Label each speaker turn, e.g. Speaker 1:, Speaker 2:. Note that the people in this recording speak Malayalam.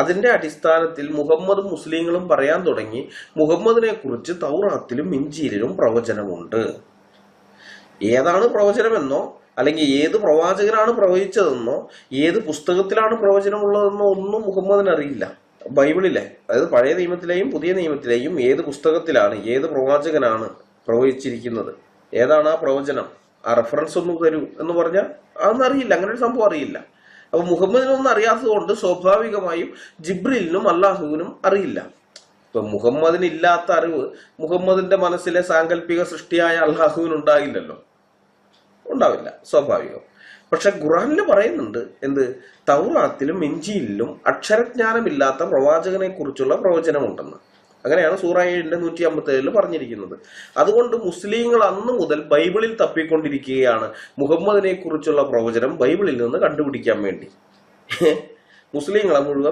Speaker 1: അതിന്റെ അടിസ്ഥാനത്തിൽ മുഹമ്മദും മുസ്ലിങ്ങളും പറയാൻ തുടങ്ങി മുഹമ്മദിനെ കുറിച്ച് തൗറാത്തിലും ഇഞ്ചീലിലും പ്രവചനമുണ്ട്. ഏതാണ് പ്രവചനമെന്നോ അല്ലെങ്കിൽ ഏത് പ്രവാചകനാണ് പ്രവചിച്ചതെന്നോ ഏത് പുസ്തകത്തിലാണ് പ്രവചനമുള്ളതെന്നോ ഒന്നും മുഹമ്മദിന് അറിയില്ല. ബൈബിളിലെ അതായത് പഴയ നിയമത്തിലെയും പുതിയ നിയമത്തിലെയും ഏത് പുസ്തകത്തിലാണ് ഏത് പ്രവാചകനാണ് പ്രവചിച്ചിരിക്കുന്നത് ഏതാണ് ആ പ്രവചനം ആ റെഫറൻസ് ഒന്നും തരൂ എന്ന് പറഞ്ഞാൽ അതൊന്നും അറിയില്ല അങ്ങനെ ഒരു സംഭവം അറിയില്ല. അപ്പൊ മുഹമ്മദിനൊന്നും അറിയാത്തത് കൊണ്ട് സ്വാഭാവികമായും ജിബ്രിലിനും അള്ളാഹുവിനും അറിയില്ല. ഇപ്പൊ മുഹമ്മദിന് ഇല്ലാത്ത അറിവ് മുഹമ്മദിന്റെ മനസ്സിലെ സാങ്കല്പിക സൃഷ്ടിയായ അള്ളാഹുവിന് ഉണ്ടാകില്ലല്ലോ ഉണ്ടാവില്ല സ്വാഭാവികം. പക്ഷെ ഖുറാനിൽ പറയുന്നുണ്ട് എന്ത്? തൗറാത്തിലും ഇഞ്ചിയിലും അക്ഷരജ്ഞാനമില്ലാത്ത പ്രവാചകനെ കുറിച്ചുള്ള പ്രവചനമുണ്ടെന്ന്. അങ്ങനെയാണ് സൂറ ഏഴിന്റെ നൂറ്റി അമ്പത്തി ഏഴിൽ പറഞ്ഞിരിക്കുന്നത്. അതുകൊണ്ട് മുസ്ലിങ്ങൾ അന്ന് മുതൽ ബൈബിളിൽ തപ്പിക്കൊണ്ടിരിക്കുകയാണ്. മുഹമ്മദിനെ കുറിച്ചുള്ള പ്രവചനം ബൈബിളിൽ നിന്ന് കണ്ടുപിടിക്കാൻ വേണ്ടി. മുസ്ലിങ്ങളെ മുഴുവൻ